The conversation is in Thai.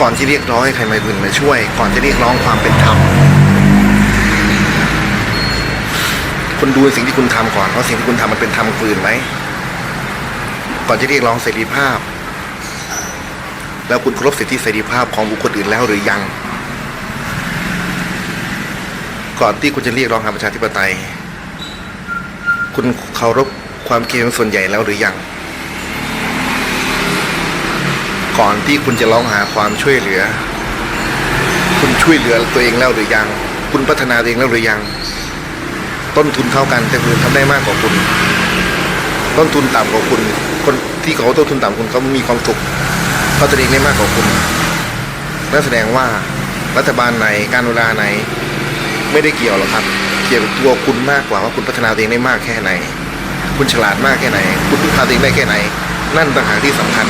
ก่อนที่เรียกร้องให้ใครมาอื่นมาช่วย ก่อนจะเรียกร้องความเป็นธรรมคุณดูสิ่งที่คุณทำก่อนว่าสิ่งที่คุณทำมันเป็นธรรมฝืนไหมก่อนจะเรียกร้องเสรีภาพ แล้วคุณเคารพสิทธิเสรีภาพของบุคคลอื่นแล้วหรือยัง ก่อนที่คุณจะเรียกร้องหาประชาธิปไตย คุณเคารพความคิดของส่วนใหญ่แล้วหรือยัง ก่อนที่คุณจะร้องหาความช่วยเหลือ คุณช่วยเหลือตัวเองแล้วหรือยัง คุณพัฒนาตัวเองแล้วหรือยัง ต้นทุนเท่ากันแต่คนอื่นทำได้มากกว่าคุณ ต้นทุนต่ำกว่าคุณ คนที่เขาต้นทุนต่ำคุณเขามีความสุขเขาตัวเองได้มากกว่าคุณนั่นแสดงว่ารัฐบาลไหนการเวลาไหน ไม่ได้เกี่ยวหรอกครับ เกี่ยวกับตัวคุณมากกว่าว่าคุณพัฒนาตัวเองได้มากแค่ไหน คุณฉลาดมากแค่ไหน คุณพึ่งพาตัวเองได้แค่ไหน นั่นต่างหากที่สำคัญ